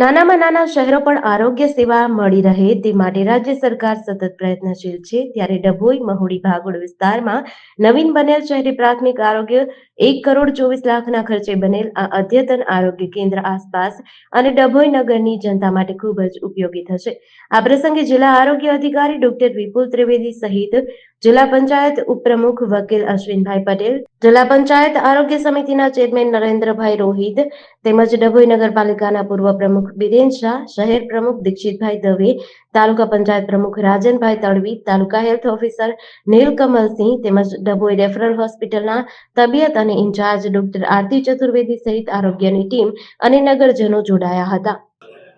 નાનામાં નાના શહેરો પણ આરોગ્ય સેવા મળી રહે તે માટે રાજ્ય સરકાર સતત પ્રયત્નશીલ છે. ત્યારે ડભોઈ, મહુડી, ભાગોળ વિસ્તારમાં નવીન બનેલ શહેરી પ્રાથમિક આરોગ્ય એક કરોડ ચોવીસ લાખના ખર્ચે બનેલ આ અદ્યતન આરોગ્ય કેન્દ્ર આસપાસ અને ડભોઈ નગરની જનતા માટે ખૂબ જ ઉપયોગી થશે. આ પ્રસંગે જિલ્લા આરોગ્ય અધિકારી ડોક્ટર વિપુલ ત્રિવેદી સહિત જિલ્લા પંચાયત ઉપપ્રમુખ વકીલ અશ્વિનભાઈ પટેલ, જિલ્લા પંચાયત આરોગ્ય સમિતિના ચેરમેન નરેન્દ્રભાઈ રોહિત, તેમજ ડભોઈ નગરપાલિકાના પૂર્વ પ્રમુખ બિરેન શાહ, શહેર પ્રમુખ દીક્ષિતભાઈ દવે, તાલુકા પંચાયત પ્રમુખ રાજનભાઈ તડવી, તાલુકા હેલ્થ ઓફિસર નીલકમલસિંહ તેમજ ડભોઈ રેફરલ હોસ્પિટલના તબિયત અને ઇન્ચાર્જ ડોક્ટર આરતી ચતુર્વેદી સહિત આરોગ્યની ટીમ અને નગરજનો જોડાયા હતા.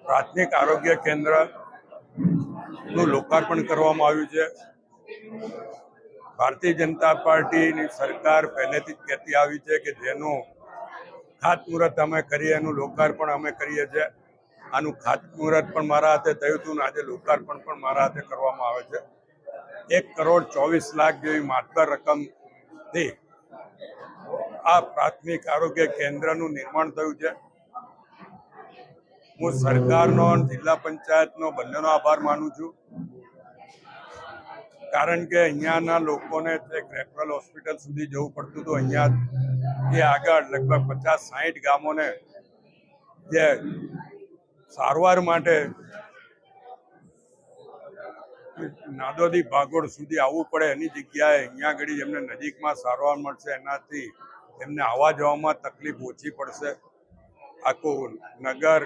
પ્રાથમિક આરોગ્ય કેન્દ્રનું લોકાર્પણ કરવામાં આવ્યું છે. ભારતીય જનતા પાર્ટીની સરકાર પહેલેથી જ કહેતી આવી છે કે જેનું ખાતમુહૂર્ત અમે કરીએ, એનું લોકાર્પણ અમે કરીએ છીએ. આનું ખાતમુહૂર્ત પણ મારા હાથે થયું હતું ને આજે લોકાર્પણ પણ મારા હાથે કરવામાં આવે છે. એક કરોડ ચોવીસ લાખ જેવી માતબર રકમથી આ પ્રાથમિક આરોગ્ય કેન્દ્રનું નિર્માણ થયું છે. હું સરકારનો જિલ્લા પંચાયતનો બંનેનો આભાર માનું છું. કારણ કે અહીંયાના લોકોને એક રેફરલ હોસ્પિટલ સુધી જવું પડતું હતું અહીંયા એ આગળ લગભગ પચાસ સાહીઠ ગામોને જે સારવાર માટે નાદોદી ભાગોળ સુધી આવવું પડે એની જગ્યાએ અહીંયા આગળ એમને નજીકમાં સારવાર મળશે, એનાથી એમને આવવા જવામાં તકલીફ ઓછી પડશે. આખું નગર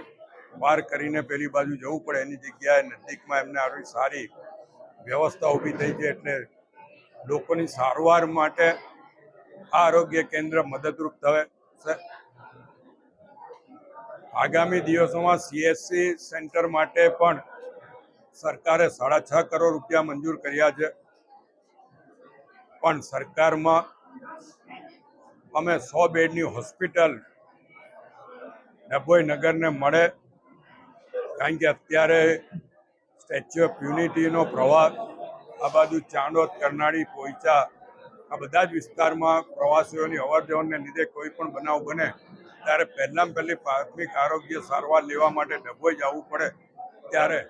પાર કરીને પેલી બાજુ જવું પડે એની જગ્યાએ નજીકમાં એમને આવી સારી વ્યવસ્થા ઊભી થઈ છે એટલે લોકોની સારવાર માટે આરોગ્ય કેન્દ્ર મદદરૂપ થશે આગામી દિવસોમાં સીએસસી સેન્ટર માટે પણ સરકારે સાડા છ કરોડ રૂપિયા મંજૂર કર્યા છે. પણ સરકારમાં અમે સો બેડની હોસ્પિટલ ડભોઈ નગરને મળે, કારણ કે અત્યારે સ્ટેચ્યુ ઓફ યુનિટીનો પ્રવાહ આ બાજુ ચાંદોદ કરનાળી, પોઈચા, આ બધા જ વિસ્તારમાં પ્રવાસીઓની અવર જવરને લીધે કોઈ પણ બનાવ બને, ત્યારે પહેલાં પહેલી પ્રાથમિક આરોગ્ય સારવાર લેવા માટે ડભોઈ જવું પડે. ત્યારે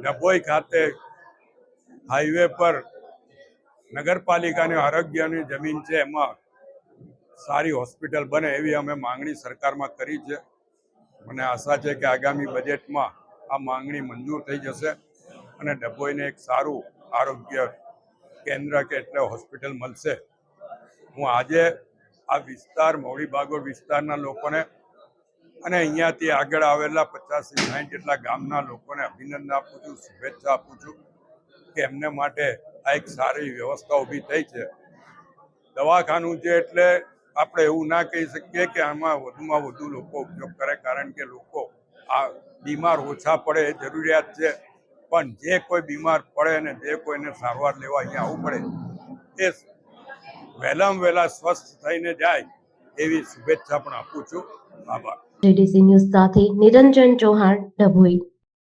ડભોઈ ખાતે હાઈવે પર નગરપાલિકાની આરોગ્યની જમીન છે, એમાં સારી હોસ્પિટલ બને એવી અમે માંગણી સરકારમાં કરી છે. મને આશા છે કે આગામી બજેટમાં આ માંગણી મંજૂર થઈ જશે અને ડભોઈને એક સારું આરોગ્ય કેન્દ્ર કે એટલે હોસ્પિટલ મળશે. હું આજે આ વિસ્તાર, મોડી બાગોર વિસ્તારના લોકોને અને અહીંયાથી આગળ આવેલા પચાસથી સાઠ જેટલા ગામના લોકોને અભિનંદન આપું છું, શુભેચ્છા આપું છું કે એમને માટે આ એક સારી વ્યવસ્થા ઊભી થઈ છે. દવાખાનું છે એટલે આપણે એવું ના કહી શકીએ કે આમાં વધુમાં વધુ લોકો ઉપયોગ કરે, કારણ કે લોકો આ બીમાર ઓછા પડે એ જરૂરિયાત છે. પણ જે કોઈ બીમાર પડે અને જે કોઈને સારવાર લેવા અહીંયા આવવું પડે, એ વહેલામાં વહેલા સ્વસ્થ થઈને જાય એવી શુભેચ્છા પણ આપું છું. આભાર. જીડીસી ન્યૂઝ સાથે નિરંજન ચૌહાણ, ડભોઈ.